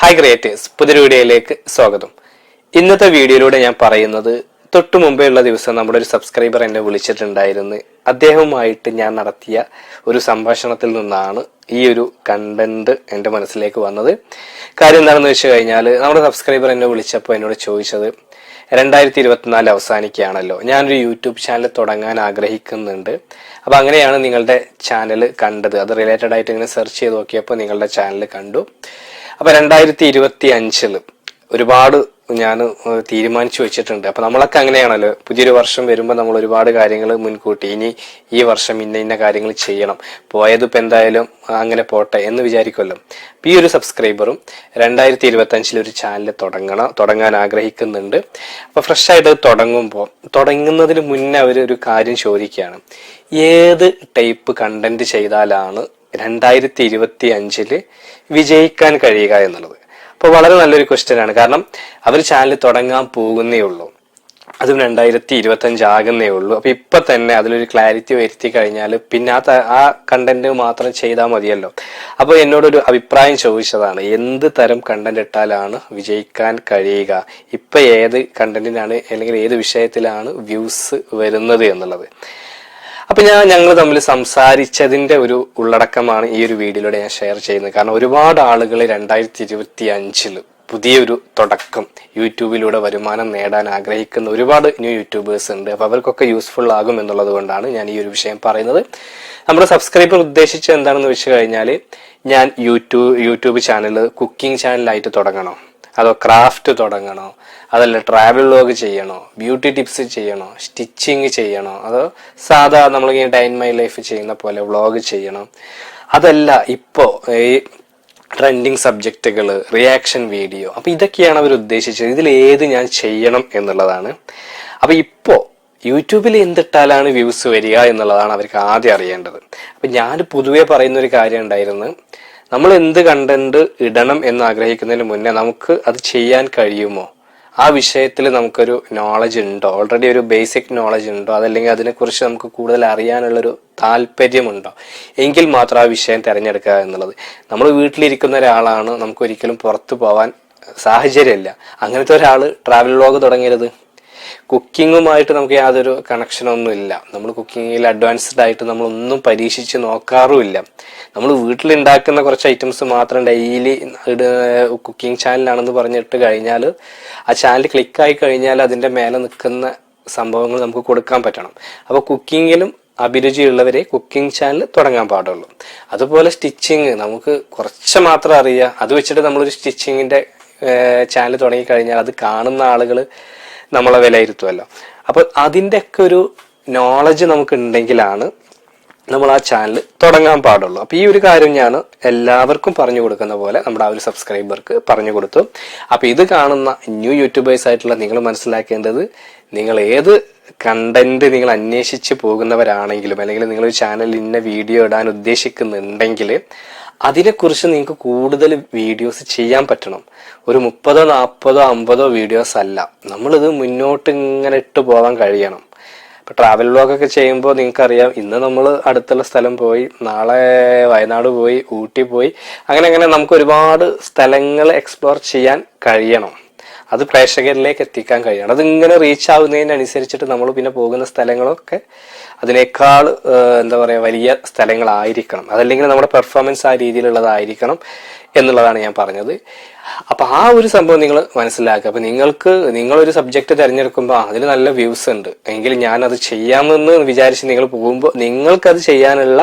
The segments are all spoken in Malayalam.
ഹായ് ക്രിയേറ്റേഴ്സ് പുതിയൊരു വീഡിയോയിലേക്ക് സ്വാഗതം. ഇന്നത്തെ വീഡിയോയിലൂടെ ഞാൻ പറയുന്നത് തൊട്ടു മുമ്പേ ഉള്ള ദിവസം നമ്മുടെ ഒരു സബ്സ്ക്രൈബർ എന്നെ വിളിച്ചിട്ടുണ്ടായിരുന്നു. അദ്ദേഹവുമായിട്ട് ഞാൻ നടത്തിയ ഒരു സംഭാഷണത്തിൽ നിന്നാണ് ഈ ഒരു കണ്ടന്റ് എന്റെ മനസ്സിലേക്ക് വന്നത്. കാര്യം എന്താണെന്ന് വെച്ച് കഴിഞ്ഞാൽ നമ്മുടെ സബ്സ്ക്രൈബർ എന്നെ വിളിച്ചപ്പോൾ എന്നോട് ചോദിച്ചത് രണ്ടായിരത്തി ഇരുപത്തിനാല് അവസാനിക്കുകയാണല്ലോ. ഞാനൊരു യൂട്യൂബ് ചാനൽ തുടങ്ങാൻ ആഗ്രഹിക്കുന്നുണ്ട്. അപ്പോൾ അങ്ങനെയാണ് നിങ്ങളുടെ ചാനൽ കണ്ടത്. അത് റിലേറ്റഡ് ആയിട്ട് ഇങ്ങനെ സെർച്ച് ചെയ്ത് നോക്കിയപ്പോൾ നിങ്ങളുടെ ചാനൽ കണ്ടു. അപ്പോൾ രണ്ടായിരത്തി ഇരുപത്തി അഞ്ചിൽ ഒരുപാട് ഞാൻ തീരുമാനിച്ചു വെച്ചിട്ടുണ്ട്. അപ്പൊ നമ്മളൊക്കെ അങ്ങനെയാണല്ലോ. പുതിയൊരു വർഷം വരുമ്പോൾ നമ്മൾ ഒരുപാട് കാര്യങ്ങൾ മുൻകൂട്ടി. ഇനി ഈ വർഷം ഇന്ന ഇന്ന കാര്യങ്ങൾ ചെയ്യണം. പോയത് ഇപ്പം എന്തായാലും അങ്ങനെ പോട്ടെ എന്ന് വിചാരിക്കുമല്ലോ അപ്പൊ ഈ ഒരു സബ്സ്ക്രൈബറും രണ്ടായിരത്തി ഇരുപത്തി അഞ്ചിൽ ഒരു ചാനൽ തുടങ്ങണം തുടങ്ങാൻ ആഗ്രഹിക്കുന്നുണ്ട്. അപ്പൊ ഫ്രഷ് ആയിട്ട് തുടങ്ങുമ്പോൾ തുടങ്ങുന്നതിന് മുന്നേ അവർ ഒരു കാര്യം ചോദിക്കുകയാണ്. ഏത് ടൈപ്പ് കണ്ടന്റ് ചെയ്താലാണ് രണ്ടായിരത്തി ഇരുപത്തി അഞ്ചിൽ വിജയിക്കാൻ കഴിയുക എന്നുള്ളത്. അപ്പോൾ വളരെ നല്ലൊരു ക്വസ്റ്റ്യനാണ്. കാരണം അവർ ചാനൽ തുടങ്ങാൻ പോകുന്നേ ഉള്ളൂ. അതും രണ്ടായിരത്തി ഇരുപത്തി അഞ്ച് ആകുന്നേ ഉള്ളൂ. അപ്പൊ ഇപ്പൊ തന്നെ അതിലൊരു ക്ലാരിറ്റി വരുത്തി കഴിഞ്ഞാൽ പിന്നെ ആ ആ കണ്ടന്റ് മാത്രം ചെയ്താൽ മതിയല്ലോ. അപ്പൊ എന്നോടൊരു അഭിപ്രായം ചോദിച്ചതാണ്. എന്ത് തരം കണ്ടന്റ് ഇട്ടാലാണ് വിജയിക്കാൻ കഴിയുക? ഇപ്പൊ ഏത് കണ്ടന്റിനാണ് അല്ലെങ്കിൽ ഏത് വിഷയത്തിലാണ് വ്യൂസ് വരുന്നത് എന്നുള്ളത്. അപ്പൊ ഞാൻ ഞങ്ങൾ തമ്മിൽ സംസാരിച്ചതിന്റെ ഒരു ഉള്ളടക്കമാണ് ഈ ഒരു വീഡിയോയിലൂടെ ഞാൻ ഷെയർ ചെയ്യുന്നത്. കാരണം ഒരുപാട് ആളുകൾ രണ്ടായിരത്തി ഇരുപത്തി അഞ്ചിൽ പുതിയൊരു തുടക്കം യൂട്യൂബിലൂടെ വരുമാനം നേടാൻ ആഗ്രഹിക്കുന്ന ഒരുപാട് ന്യൂ യൂട്യൂബേഴ്സ് ഉണ്ട്. അപ്പൊ അവർക്കൊക്കെ യൂസ്ഫുൾ ആകും എന്നുള്ളത് കൊണ്ടാണ് ഞാൻ ഈ ഒരു വിഷയം പറയുന്നത്. നമ്മുടെ സബ്സ്ക്രൈബർ ഉദ്ദേശിച്ചത് എന്താണെന്ന് വെച്ച് കഴിഞ്ഞാൽ ഞാൻ യൂട്യൂബ് യൂട്യൂബ് ചാനൽ കുക്കിംഗ് ചാനലായിട്ട് തുടങ്ങണോ. അതോ ക്രാഫ്റ്റ് തുടങ്ങണോ? അതല്ല ട്രാവൽ വ്ലോഗ് ചെയ്യണോ? ബ്യൂട്ടി ടിപ്സ് ചെയ്യണോ? സ്റ്റിച്ചിങ് ചെയ്യണോ? അതോ സാധാ നമ്മളിങ്ങനെ ഡൈൻ മൈ ലൈഫ് ചെയ്യുന്ന പോലെ വ്ലോഗ് ചെയ്യണം? അതല്ല ഇപ്പോൾ ഈ ട്രെൻഡിങ് സബ്ജക്റ്റുകൾ റിയാക്ഷൻ വീഡിയോ അപ്പോൾ ഇതൊക്കെയാണ് അവർ ഉദ്ദേശിച്ചത്. ഇതിൽ ഏത് ഞാൻ ചെയ്യണം എന്നുള്ളതാണ്. അപ്പോൾ ഇപ്പോൾ യൂട്യൂബിൽ എന്തിട്ടാലാണ് വ്യൂസ് വരിക എന്നുള്ളതാണ് അവർക്ക് ആദ്യം അറിയേണ്ടത്. അപ്പം ഞാൻ പൊതുവേ പറയുന്ന ഒരു കാര്യം ഉണ്ടായിരുന്നു. നമ്മൾ എന്ത് കണ്ടന്റ് ഇടണം എന്ന് ആഗ്രഹിക്കുന്നതിന് മുന്നേ നമുക്ക് അത് ചെയ്യാൻ കഴിയുമോ? ആ വിഷയത്തിൽ നമുക്കൊരു നോളജ് ഉണ്ടോ? ഓൾറെഡി ഒരു ബേസിക് നോളജ് ഉണ്ടോ? അതല്ലെങ്കിൽ അതിനെക്കുറിച്ച് നമുക്ക് കൂടുതൽ അറിയാനുള്ളൊരു താല്പര്യമുണ്ടോ? എങ്കിൽ മാത്രം ആ വിഷയം തിരഞ്ഞെടുക്കുക എന്നുള്ളത്. നമ്മൾ വീട്ടിലിരിക്കുന്ന ഒരാളാണ്. നമുക്ക് ഒരിക്കലും പുറത്തു പോവാൻ സാഹചര്യമില്ല. അങ്ങനത്തെ ഒരാൾ ട്രാവൽ വ്ലോഗ് തുടങ്ങരുത്. കുക്കിങ്ങുമായിട്ട് നമുക്ക് യാതൊരു കണക്ഷനൊന്നും ഇല്ല. നമ്മൾ കുക്കിങ്ങിൽ അഡ്വാൻസ്ഡ് ആയിട്ട് നമ്മളൊന്നും പരീക്ഷിച്ച് നോക്കാറുമില്ല. നമ്മൾ വീട്ടിലുണ്ടാക്കുന്ന കുറച്ച് ഐറ്റംസ് മാത്രം ഡെയിലി കുക്കിംഗ് ചാനലാണെന്ന് പറഞ്ഞിട്ട് കഴിഞ്ഞാൽ ആ ചാനൽ ക്ലിക്കായി കഴിഞ്ഞാൽ അതിന്റെ മേലെ നിൽക്കുന്ന സംഭവങ്ങൾ നമുക്ക് കൊടുക്കാൻ പറ്റണം. അപ്പോൾ കുക്കിങ്ങിലും അഭിരുചിയുള്ളവരെ കുക്കിംഗ് ചാനൽ തുടങ്ങാൻ പാടുള്ളൂ. അതുപോലെ സ്റ്റിച്ചിങ് നമുക്ക് കുറച്ച് മാത്രം അറിയുക അത് വെച്ചിട്ട് നമ്മളൊരു സ്റ്റിച്ചിങ്ങിന്റെ ചാനൽ തുടങ്ങിക്കഴിഞ്ഞാൽ അത് കാണുന്ന ആളുകൾ നമ്മളെ വിലയിരുത്തുമല്ലോ അപ്പോൾ അതിന്റെയൊക്കെ ഒരു നോളജ് നമുക്ക് ഉണ്ടെങ്കിലാണ് നമ്മൾ ആ ചാനൽ തുടങ്ങാൻ പാടുള്ളൂ. അപ്പോൾ ഈ ഒരു കാര്യം ഞാൻ എല്ലാവർക്കും പറഞ്ഞു കൊടുക്കുന്ന പോലെ നമ്മുടെ ആ ഒരു സബ്സ്ക്രൈബർക്ക് പറഞ്ഞു കൊടുത്തു. അപ്പോൾ ഇത് കാണുന്ന ന്യൂ യൂട്യൂബേഴ്സ് ആയിട്ടുള്ള നിങ്ങൾ മനസ്സിലാക്കേണ്ടത് നിങ്ങൾ ഏത് കണ്ടന്റ് നിങ്ങൾ അന്വേഷിച്ച് പോകുന്നവരാണെങ്കിലും അല്ലെങ്കിൽ നിങ്ങൾ ഒരു ചാനലിൽ ഇന്ന വീഡിയോ ഇടാൻ ഉദ്ദേശിക്കുന്നുണ്ടെങ്കിൽ അതിനെക്കുറിച്ച് നിങ്ങൾക്ക് കൂടുതൽ വീഡിയോസ് ചെയ്യാൻ പറ്റണം. ഒരു മുപ്പതോ നാൽപ്പതോ അമ്പതോ വീഡിയോസ് അല്ല. നമ്മളിത് മുന്നോട്ട് ഇങ്ങനെ ഇട്ട് പോകാൻ കഴിയണം. ഇപ്പം ട്രാവൽ വ്ലോഗൊക്കെ ചെയ്യുമ്പോൾ നിങ്ങൾക്കറിയാം ഇന്ന് നമ്മൾ അടുത്തുള്ള സ്ഥലം പോയി നാളെ വയനാട് പോയി ഊട്ടി പോയി അങ്ങനെ അങ്ങനെ നമുക്ക് ഒരുപാട് സ്ഥലങ്ങൾ എക്സ്പ്ലോർ ചെയ്യാൻ കഴിയണം. അത് പ്രേക്ഷകരിലേക്ക് എത്തിക്കാൻ കഴിയണം. അതിങ്ങനെ റീച്ച് ആവുന്നതിനനുസരിച്ചിട്ട് നമ്മൾ പിന്നെ പോകുന്ന സ്ഥലങ്ങളൊക്കെ അതിനേക്കാൾ എന്താ പറയുക വലിയ സ്ഥലങ്ങളായിരിക്കണം. അതല്ലെങ്കിൽ നമ്മുടെ പെർഫോമൻസ് ആ രീതിയിലുള്ളതായിരിക്കണം എന്നുള്ളതാണ് ഞാൻ പറഞ്ഞത്. അപ്പൊ ആ ഒരു സംഭവം നിങ്ങൾ മനസ്സിലാക്കുക. അപ്പൊ നിങ്ങൾക്ക് നിങ്ങളൊരു സബ്ജക്റ്റ് തിരഞ്ഞെടുക്കുമ്പോൾ അതിന് നല്ല വ്യൂസ് ഉണ്ട്. എങ്കിൽ ഞാൻ അത് ചെയ്യാമെന്ന് വിചാരിച്ച് നിങ്ങൾ പോകുമ്പോൾ നിങ്ങൾക്കത് ചെയ്യാനുള്ള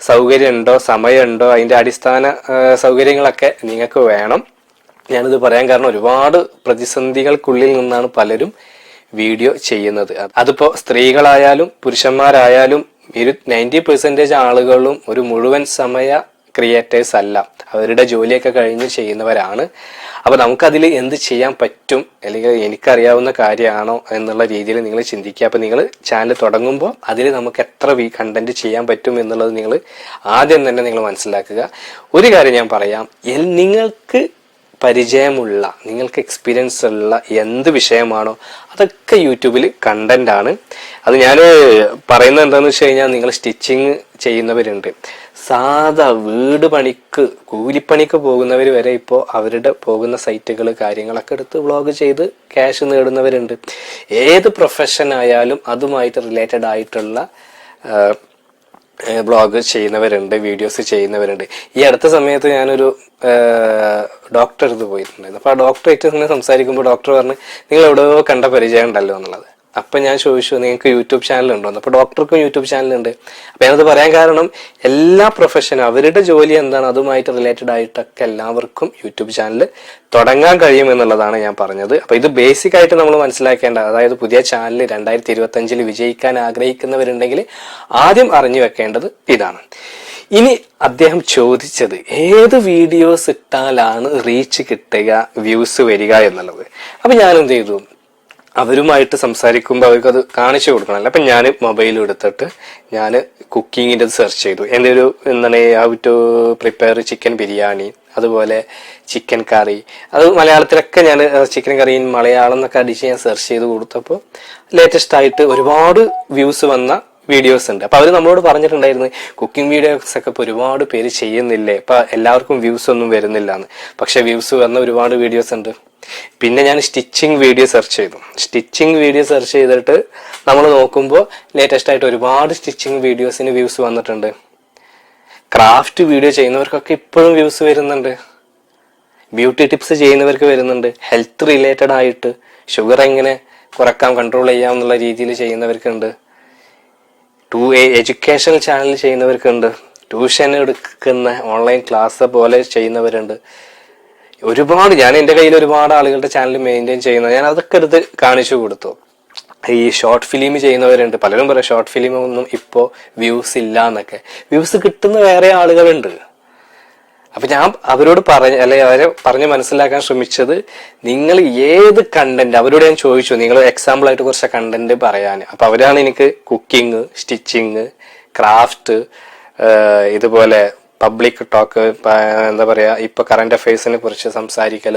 സൗകര്യമുണ്ടോ സമയമുണ്ടോ അതിന്റെ അടിസ്ഥാന സൗകര്യങ്ങളൊക്കെ നിങ്ങൾക്ക് വേണം. ഞാനിത് പറയാൻ കാരണം ഒരുപാട് പ്രതിസന്ധികൾക്കുള്ളിൽ നിന്നാണ് പലരും വീഡിയോ ചെയ്യുന്നത്. അതിപ്പോ സ്ത്രീകളായാലും പുരുഷന്മാരായാലും ഒരു നയന്റി പെർസെന്റേജ് ആളുകളും ഒരു മുഴുവൻ സമയ ക്രിയേറ്റേഴ്സ് അല്ല. അവരുടെ ജോലിയൊക്കെ കഴിഞ്ഞ് ചെയ്യുന്നവരാണ്. അപ്പൊ നമുക്കതിൽ എന്ത് ചെയ്യാൻ പറ്റും? അല്ലെങ്കിൽ എനിക്കറിയാവുന്ന കാര്യമാണോ എന്നുള്ള രീതിയിൽ നിങ്ങൾ ചിന്തിക്കുക. അപ്പൊ നിങ്ങൾ ചാനൽ തുടങ്ങുമ്പോൾ അതിൽ നമുക്ക് എത്ര വീ കണ്ടന്റ് ചെയ്യാൻ പറ്റും എന്നുള്ളത് നിങ്ങൾ ആദ്യം തന്നെ നിങ്ങൾ മനസ്സിലാക്കുക. ഒരു കാര്യം ഞാൻ പറയാം. നിങ്ങൾക്ക് പരിചയമുള്ള നിങ്ങൾക്ക് എക്സ്പീരിയൻസ് ഉള്ള എന്ത് വിഷയമാണോ അതൊക്കെ യൂട്യൂബിൽ കണ്ടന്റ് ആണ്. അത് ഞാൻ പറയുന്നത് എന്താണെന്ന് വെച്ച് കഴിഞ്ഞാൽ നിങ്ങൾ സ്റ്റിച്ചിങ് ചെയ്യുന്നവരുണ്ട്. സാധാ വീട് പണിക്ക് കൂലിപ്പണിക്ക് പോകുന്നവർ വരെ ഇപ്പോൾ അവരുടെ പോകുന്ന സൈറ്റുകൾ കാര്യങ്ങളൊക്കെ എടുത്ത് വ്ളോഗ് ചെയ്ത് ക്യാഷ് നേടുന്നവരുണ്ട്. ഏത് പ്രൊഫഷൻ ആയാലും അതുമായിട്ട് റിലേറ്റഡ് ആയിട്ടുള്ള ബ്ലോഗ് ചെയ്യുന്നവരുണ്ട് വീഡിയോസ് ചെയ്യുന്നവരുണ്ട്. ഈ അടുത്ത സമയത്ത് ഞാനൊരു ഡോക്ടർ അടുത്ത് പോയിട്ടുണ്ടായിരുന്നു അപ്പോൾ ആ ഡോക്ടറായിട്ട് ഇങ്ങനെ സംസാരിക്കുമ്പോൾ ഡോക്ടർ പറഞ്ഞ് നിങ്ങൾ എവിടെയോ കണ്ട പരിചയം ഉണ്ടല്ലോ എന്നുള്ളത്. അപ്പം ഞാൻ ചോദിച്ചു നിങ്ങൾക്ക് യൂട്യൂബ് ചാനലുണ്ടോ? എന്ന്. അപ്പോൾ ഡോക്ടർക്കും യൂട്യൂബ് ചാനലുണ്ട്. ഉണ്ട് അപ്പം ഞാനത് പറയാൻ കാരണം എല്ലാ പ്രൊഫഷനും അവരുടെ ജോലി എന്താണ് അതുമായിട്ട് റിലേറ്റഡ് ആയിട്ടൊക്കെ എല്ലാവർക്കും യൂട്യൂബ് ചാനൽ തുടങ്ങാൻ കഴിയും എന്നുള്ളതാണ് ഞാൻ പറഞ്ഞത്. അപ്പോൾ ഇത് ബേസിക് ആയിട്ട് നമ്മൾ മനസ്സിലാക്കേണ്ട അതായത് പുതിയ ചാനൽ രണ്ടായിരത്തി ഇരുപത്തഞ്ചിൽ വിജയിക്കാൻ ആഗ്രഹിക്കുന്നവരുണ്ടെങ്കിൽ ആദ്യം അറിഞ്ഞു വെക്കേണ്ടത് ഇതാണ്. ഇനി അദ്ദേഹം ചോദിച്ചത് ഏത് വീഡിയോസ് ഇട്ടാലാണ് റീച്ച് കിട്ടുക വ്യൂസ് വരിക എന്നുള്ളത്? അപ്പം ഞാൻ ചെയ്തു? അവരുമായിട്ട് സംസാരിക്കുമ്പോൾ അവർക്ക് അത് കാണിച്ചു കൊടുക്കണമല്ലോ. അപ്പം ഞാൻ മൊബൈൽ എടുത്തിട്ട് ഞാൻ കുക്കിങ്ങിന്റെ സെർച്ച് ചെയ്തു. എന്റെ ഒരു എന്താണ് how to prepare chicken biryani അതുപോലെ ചിക്കൻ കറി അത് മലയാളത്തിലൊക്കെ ഞാൻ ചിക്കൻ കറി മലയാളം എന്നൊക്കെ അടിച്ച് ഞാൻ സെർച്ച് ചെയ്ത് കൊടുത്തപ്പോൾ ലേറ്റസ്റ്റ് ആയിട്ട് ഒരുപാട് വ്യൂസ് വന്ന വീഡിയോസ് ഉണ്ട്. അപ്പൊ അവർ നമ്മളോട് പറഞ്ഞിട്ടുണ്ടായിരുന്നു കുക്കിംഗ് വീഡിയോസ് ഒക്കെ ഇപ്പൊ ഒരുപാട് പേര് ചെയ്യുന്നില്ലേ? ഇപ്പൊ എല്ലാവർക്കും വ്യൂസ് ഒന്നും വരുന്നില്ല എന്ന് പക്ഷെ വ്യൂസ് വന്ന ഒരുപാട് വീഡിയോസ് ഉണ്ട്. പിന്നെ ഞാൻ സ്റ്റിച്ചിങ് വീഡിയോ സെർച്ച് ചെയ്തു. സ്റ്റിച്ചിങ് വീഡിയോ സെർച്ച് ചെയ്തിട്ട് നമ്മൾ നോക്കുമ്പോൾ ലേറ്റസ്റ്റ് ആയിട്ട് ഒരുപാട് സ്റ്റിച്ചിങ് വീഡിയോസിന് വ്യൂസ് വന്നിട്ടുണ്ട്. ക്രാഫ്റ്റ് വീഡിയോ ചെയ്യുന്നവർക്കൊക്കെ ഇപ്പോഴും വ്യൂസ് വരുന്നുണ്ട്. ബ്യൂട്ടി ടിപ്സ് ചെയ്യുന്നവർക്ക് വരുന്നുണ്ട്. ഹെൽത്ത് റിലേറ്റഡ് ആയിട്ട് ഷുഗർ എങ്ങനെ കുറക്കാം കൺട്രോൾ ചെയ്യാം എന്നുള്ള രീതിയിൽ ചെയ്യുന്നവർക്കുണ്ട്. ടു എഡ്യൂക്കേഷണൽ ചാനൽ ചെയ്യുന്നവർക്കുണ്ട്. ട്യൂഷൻ എടുക്കുന്ന ഓൺലൈൻ ക്ലാസ് പോലെ ചെയ്യുന്നവരുണ്ട്. ഒരുപാട് ഞാൻ എന്റെ കയ്യിൽ ഒരുപാട് ആളുകളുടെ ചാനൽ മെയിന്റെയിൻ ചെയ്യുന്നത് ഞാൻ അതൊക്കെ എടുത്ത് കാണിച്ചു കൊടുത്തു. ഈ ഷോർട്ട് ഫിലിം ചെയ്യുന്നവരുണ്ട്. പലരും പറയും ഷോർട്ട് ഫിലിം ഒന്നും ഇപ്പോൾ വ്യൂസ് ഇല്ല എന്നൊക്കെ. വ്യൂസ് കിട്ടുന്ന വേറെ ആളുകളുണ്ട്. അപ്പൊ ഞാൻ അവരോട് പറഞ്ഞ അല്ലെ അവരെ പറഞ്ഞ് മനസ്സിലാക്കാൻ ശ്രമിച്ചത് നിങ്ങൾ ഏത് കണ്ടന്റ് അവരോട് ഞാൻ ചോദിച്ചു നിങ്ങൾ എക്സാമ്പിൾ ആയിട്ട് കുറച്ച് കണ്ടന്റ് പറയാൻ. അപ്പൊ അവരാണ് എനിക്ക് കുക്കിംഗ് സ്റ്റിച്ചിങ് ക്രാഫ്റ്റ് ഇതുപോലെ പബ്ലിക് ടോക്ക് എന്താ പറയുക ഇപ്പൊ കറണ്ട് അഫയേഴ്സിനെ കുറിച്ച് സംസാരിക്കൽ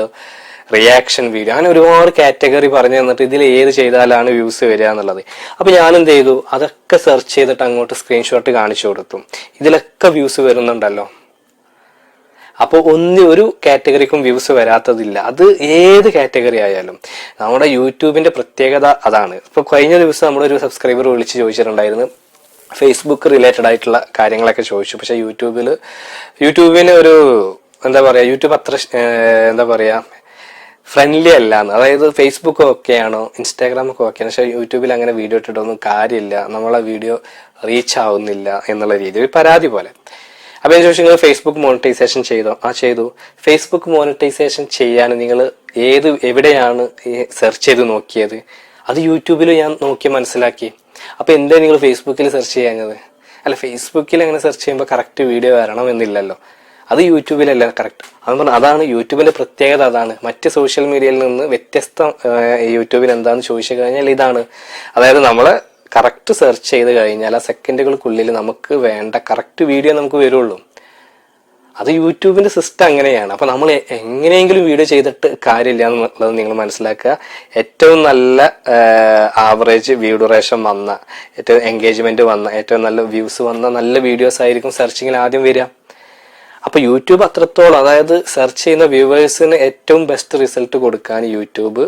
റിയാക്ഷൻ വീഡിയോ അങ്ങനെ ഒരുപാട് കാറ്റഗറി പറഞ്ഞു തന്നിട്ട് ഇതിൽ ഏത് ചെയ്താലാണ് വ്യൂസ് വരിക എന്നുള്ളത്. അപ്പൊ ഞാൻ എന്ത് ചെയ്തു? അതൊക്കെ സെർച്ച് ചെയ്തിട്ട് അങ്ങോട്ട് സ്ക്രീൻഷോട്ട് കാണിച്ചു കൊടുത്തു. ഇതിലൊക്കെ വ്യൂസ് വരുന്നുണ്ടല്ലോ. അപ്പോൾ ഒന്ന് ഒരു കാറ്റഗറിക്കും വ്യൂസ് വരാത്തതില്ല. അത് ഏത് കാറ്റഗറി ആയാലും. നമ്മുടെ യൂട്യൂബിന്റെ പ്രത്യേകത അതാണ്. ഇപ്പൊ കഴിഞ്ഞ ദിവസം നമ്മളൊരു സബ്സ്ക്രൈബർ വിളിച്ച് ചോദിച്ചിട്ടുണ്ടായിരുന്നു. ഫേസ്ബുക്ക് റിലേറ്റഡ് ആയിട്ടുള്ള കാര്യങ്ങളൊക്കെ ചോദിച്ചു. പക്ഷെ യൂട്യൂബിൽ യൂട്യൂബിന് ഒരു എന്താ പറയുക യൂട്യൂബ് അത്ര എന്താ പറയുക ഫ്രണ്ട്ലി അല്ല എന്ന് അതായത് ഫേസ്ബുക്ക് ഓക്കെയാണോ ഇൻസ്റ്റാഗ്രാം ഒക്കെ ഓക്കെയാണ് പക്ഷെ യൂട്യൂബിൽ അങ്ങനെ വീഡിയോ ഇട്ടിട്ടൊന്നും കാര്യമില്ല. നമ്മളെ വീഡിയോ റീച്ച് ആവുന്നില്ല എന്നുള്ള രീതിയിൽ. പരാതി പോലെ. അപ്പൊ ഞാൻ ചോദിച്ചു നിങ്ങൾ ഫേസ്ബുക്ക് മോണിറ്റൈസേഷൻ ചെയ്തോ? ആ ചെയ്തു. ഫേസ്ബുക്ക് മോണിറ്റൈസേഷൻ ചെയ്യാൻ നിങ്ങൾ ഏത് എവിടെയാണ് സെർച്ച് ചെയ്ത് നോക്കിയത്? അത് യൂട്യൂബിൽ ഞാൻ നോക്കി മനസ്സിലാക്കി. അപ്പൊ എന്താ നിങ്ങൾ ഫേസ്ബുക്കിൽ സെർച്ച് ചെയ്യാഞ്ഞത്? അല്ല ഫേസ്ബുക്കിൽ അങ്ങനെ സെർച്ച് ചെയ്യുമ്പോൾ കറക്റ്റ് വീഡിയോ വരണം എന്നില്ലല്ലോ. അത് യൂട്യൂബിലല്ല കറക്റ്റ് അത് പറഞ്ഞാൽ അതാണ് യൂട്യൂബിന്റെ പ്രത്യേകത അതാണ്. മറ്റ് സോഷ്യൽ മീഡിയയിൽ നിന്ന് വ്യത്യസ്ത യൂട്യൂബിൽ എന്താണെന്ന് ചോദിച്ചു കഴിഞ്ഞാൽ ഇതാണ്. അതായത് നമ്മൾ കറക്റ്റ് സെർച്ച് ചെയ്ത് കഴിഞ്ഞാൽ ആ സെക്കൻഡുകൾക്കുള്ളിൽ നമുക്ക് വേണ്ട കറക്റ്റ് വീഡിയോ നമുക്ക് വരുള്ളൂ. അത് യൂട്യൂബിന്റെ സിസ്റ്റം അങ്ങനെയാണ്. അപ്പൊ നമ്മൾ എങ്ങനെയെങ്കിലും വീഡിയോ ചെയ്തിട്ട് കാര്യമില്ല എന്നുള്ളത് നിങ്ങൾ മനസ്സിലാക്കുക. ഏറ്റവും നല്ല ആവറേജ് വ്യൂ ഡ്യൂറേഷൻ വന്ന ഏറ്റവും എൻഗേജ്മെന്റ് വന്ന ഏറ്റവും നല്ല വ്യൂസ് വന്ന നല്ല വീഡിയോസ് ആയിരിക്കും സെർച്ചിങ്ങിൽ ആദ്യം വരിക. അപ്പൊ യൂട്യൂബ് അത്രത്തോളം അതായത് സെർച്ച് ചെയ്യുന്ന വ്യൂവേഴ്സിന് ഏറ്റവും ബെസ്റ്റ് റിസൾട്ട് കൊടുക്കാൻ യൂട്യൂബ്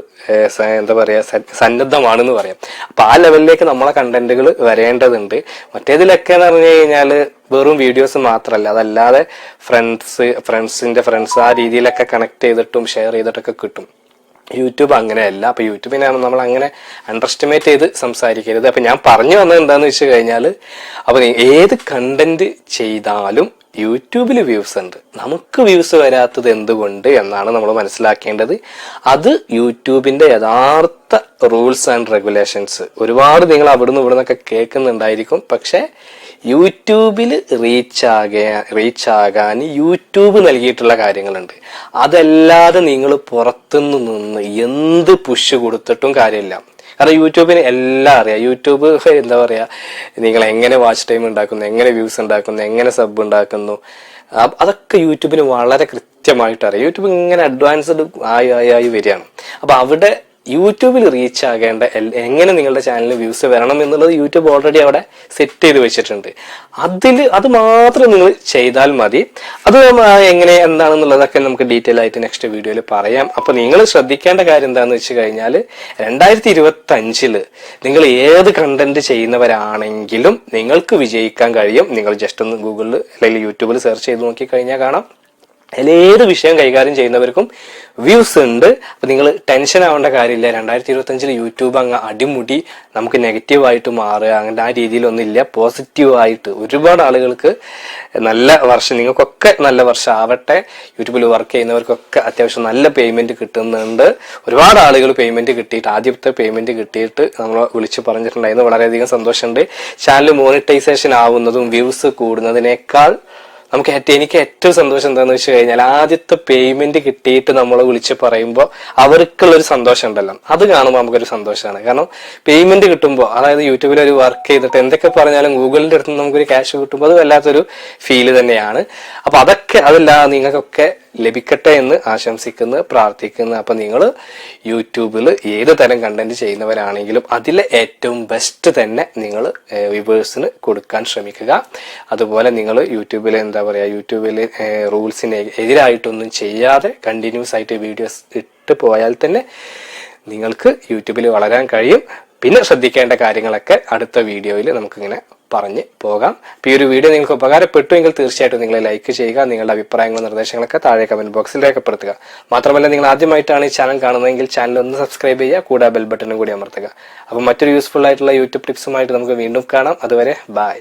എന്താ പറയാ സന്നദ്ധമാണെന്ന് പറയാം. അപ്പൊ ആ ലെവലിലേക്ക് നമ്മളെ കണ്ടന്റുകൾ വരേണ്ടതുണ്ട്. മറ്റേതിലൊക്കെ എന്ന് പറഞ്ഞു കഴിഞ്ഞാൽ വെറും വീഡിയോസ് മാത്രമല്ല അതല്ലാതെ ഫ്രണ്ട്സ് ഫ്രണ്ട്സിന്റെ ഫ്രണ്ട്സ് ആ രീതിയിലൊക്കെ കണക്ട് ചെയ്തിട്ടും ഷെയർ ചെയ്തിട്ടൊക്കെ കിട്ടും. യൂട്യൂബ് അങ്ങനെയല്ല. അപ്പൊ യൂട്യൂബിനെ നമ്മൾ അങ്ങനെ അണ്ടർസ്റ്റിമേറ്റ് ചെയ്ത് സംസാരിക്കരുത്. അപ്പൊ ഞാൻ പറഞ്ഞു വന്നത് എന്താന്ന് വെച്ച് കഴിഞ്ഞാൽ അപ്പൊ ഏത് കണ്ടന്റ് ചെയ്താലും യൂട്യൂബിൽ വ്യൂസ് ഉണ്ട്. നമുക്ക് വ്യൂസ് വരാത്തത് എന്തുകൊണ്ട് എന്നാണ് നമ്മൾ മനസ്സിലാക്കേണ്ടത്. അത് യൂട്യൂബിന്റെ യഥാർത്ഥ റൂൾസ് ആൻഡ് റെഗുലേഷൻസ്. ഒരുപാട് നിങ്ങൾ അവിടുന്ന് ഇവിടുന്നൊക്കെ കേൾക്കുന്നുണ്ടായിരിക്കും. പക്ഷേ യൂട്യൂബിൽ റീച്ച് ആകാൻ റീച്ച് ആകാൻ യൂട്യൂബ് നൽകിയിട്ടുള്ള കാര്യങ്ങളുണ്ട്. അതല്ലാതെ നിങ്ങൾ പുറത്തുനിന്ന് നിന്ന് എന്ത് പുഷ് കൊടുത്തിട്ടും കാര്യമില്ല. കാരണം യൂട്യൂബിന് എല്ലാം അറിയാം. യൂട്യൂബ് എന്താ പറയുക നിങ്ങൾ എങ്ങനെ വാച്ച് ടൈം ഉണ്ടാക്കുന്നു എങ്ങനെ വ്യൂസ് ഉണ്ടാക്കുന്നു എങ്ങനെ സബ് ഉണ്ടാക്കുന്നു അതൊക്കെ യൂട്യൂബിന് വളരെ കൃത്യമായിട്ട് അറിയാം. യൂട്യൂബ് ഇങ്ങനെ അഡ്വാൻസ്ഡ് ആയി ആയി ആയി വരികയാണ്. അപ്പം അവിടെ യൂട്യൂബിൽ റീച്ച് ആകേണ്ട എങ്ങനെ നിങ്ങളുടെ ചാനലിൽ വ്യൂസ് വരണം എന്നുള്ളത് യൂട്യൂബ് ഓൾറെഡി അവിടെ സെറ്റ് ചെയ്ത് വെച്ചിട്ടുണ്ട്. അതിൽ അത് മാത്രം നിങ്ങൾ ചെയ്താൽ മതി. അത് എങ്ങനെ എന്താണെന്നുള്ളതൊക്കെ നമുക്ക് ഡീറ്റെയിൽ ആയിട്ട് നെക്സ്റ്റ് വീഡിയോയിൽ പറയാം. അപ്പോൾ നിങ്ങൾ ശ്രദ്ധിക്കേണ്ട കാര്യം എന്താണെന്ന് വെച്ച് കഴിഞ്ഞാൽ രണ്ടായിരത്തി ഇരുപത്തി നിങ്ങൾ ഏത് കണ്ടന്റ് ചെയ്യുന്നവരാണെങ്കിലും നിങ്ങൾക്ക് വിജയിക്കാൻ കഴിയും. നിങ്ങൾ ജസ്റ്റ് ഒന്ന് ഗൂഗിളിൽ അല്ലെങ്കിൽ യൂട്യൂബിൽ സെർച്ച് ചെയ്ത് നോക്കി കഴിഞ്ഞാൽ കാണാം. ഏത് വിഷയം കൈകാര്യം ചെയ്യുന്നവർക്കും വ്യൂസ് ഉണ്ട്. അപ്പൊ നിങ്ങൾ ടെൻഷൻ ആവേണ്ട കാര്യമില്ല. രണ്ടായിരത്തി ഇരുപത്തി അഞ്ചിൽ യൂട്യൂബ് അങ്ങ് അടിമുടി. നമുക്ക് നെഗറ്റീവായിട്ട് മാറുക. അങ്ങനെ ആ രീതിയിലൊന്നും പോസിറ്റീവായിട്ട് ഒരുപാട് ആളുകൾക്ക് നല്ല വർഷം നിങ്ങൾക്കൊക്കെ നല്ല വർഷം ആവട്ടെ. യൂട്യൂബിൽ വർക്ക് ചെയ്യുന്നവർക്കൊക്കെ അത്യാവശ്യം നല്ല പേയ്മെന്റ് കിട്ടുന്നുണ്ട്. ഒരുപാട് ആളുകൾ പേയ്മെന്റ് കിട്ടിയിട്ട് ആദ്യത്തെ പേയ്മെന്റ് കിട്ടിയിട്ട് നമ്മൾ വിളിച്ച് പറഞ്ഞിട്ടുണ്ടായിരുന്നു. വളരെയധികം സന്തോഷമുണ്ട്. ചാനൽ മോണിറ്റൈസേഷൻ ആവുന്നതും വ്യൂസ് കൂടുന്നതിനേക്കാൾ നമുക്ക് എനിക്ക് ഏറ്റവും സന്തോഷം എന്താണെന്ന് വെച്ച് കഴിഞ്ഞാൽ ആദ്യത്തെ പേയ്മെന്റ് കിട്ടിയിട്ട് നമ്മളെ വിളിച്ച് പറയുമ്പോൾ അവർക്കുള്ള ഒരു സന്തോഷം ഉണ്ടല്ലോ. അത് കാണുമ്പോൾ നമുക്കൊരു സന്തോഷമാണ് കാരണം പേയ്മെന്റ് കിട്ടുമ്പോൾ അതായത് യൂട്യൂബിൽ ഒരു വർക്ക് ചെയ്തിട്ട് എന്തൊക്കെ പറഞ്ഞാലും ഗൂഗിളിന്റെ അടുത്ത് നമുക്കൊരു ക്യാഷ് കിട്ടുമ്പോൾ അത് വല്ലാത്തൊരു ഫീൽ തന്നെയാണ്. അപ്പൊ അതൊക്കെ അതല്ല നിങ്ങൾക്കൊക്കെ ലഭിക്കട്ടെ എന്ന് ആശംസിക്കുന്നു പ്രാർത്ഥിക്കുന്നു. അപ്പം നിങ്ങൾ യൂട്യൂബിൽ ഏത് തരം കണ്ടന്റ് ചെയ്യുന്നവരാണെങ്കിലും അതിലെ ഏറ്റവും ബെസ്റ്റ് തന്നെ നിങ്ങൾ വ്യൂവേഴ്സിന് കൊടുക്കാൻ ശ്രമിക്കുക. അതുപോലെ നിങ്ങൾ യൂട്യൂബിൽ എന്താ പറയുക യൂട്യൂബിൽ റൂൾസിന് എതിരായിട്ടൊന്നും ചെയ്യാതെ കണ്ടിന്യൂസ് ആയിട്ട് വീഡിയോസ് ഇട്ട് പോയാൽ തന്നെ നിങ്ങൾക്ക് യൂട്യൂബിൽ വളരാൻ കഴിയും. പിന്നെ ശ്രദ്ധിക്കേണ്ട കാര്യങ്ങളൊക്കെ അടുത്ത വീഡിയോയിൽ നമുക്കിങ്ങനെ പറഞ്ഞ് പോകാം. ഈ ഒരു വീഡിയോ നിങ്ങൾക്ക് ഉപകാരപ്പെട്ടു എങ്കിൽ തീർച്ചയായിട്ടും നിങ്ങൾ ലൈക്ക് ചെയ്യുക നിങ്ങളുടെ അഭിപ്രായങ്ങളും നിർദ്ദേശങ്ങളൊക്കെ താഴെ കമന്റ് ബോക്സിൽ രേഖപ്പെടുത്തുക. മാത്രമല്ല നിങ്ങൾ ആദ്യമായിട്ടാണ് ഈ ചാനൽ കാണുന്നതെങ്കിൽ ചാനൽ ഒന്ന് സബ്സ്ക്രൈബ് ചെയ്യുക കൂടാതെ ബെൽ ബട്ടണും കൂടി അമർത്തുക. അപ്പോൾ മറ്റൊരു യൂസ്ഫുൾ ആയിട്ടുള്ള യൂട്യൂബ് ടിപ്സുമായിട്ട് നമുക്ക് വീണ്ടും കാണാം. അതുവരെ ബൈ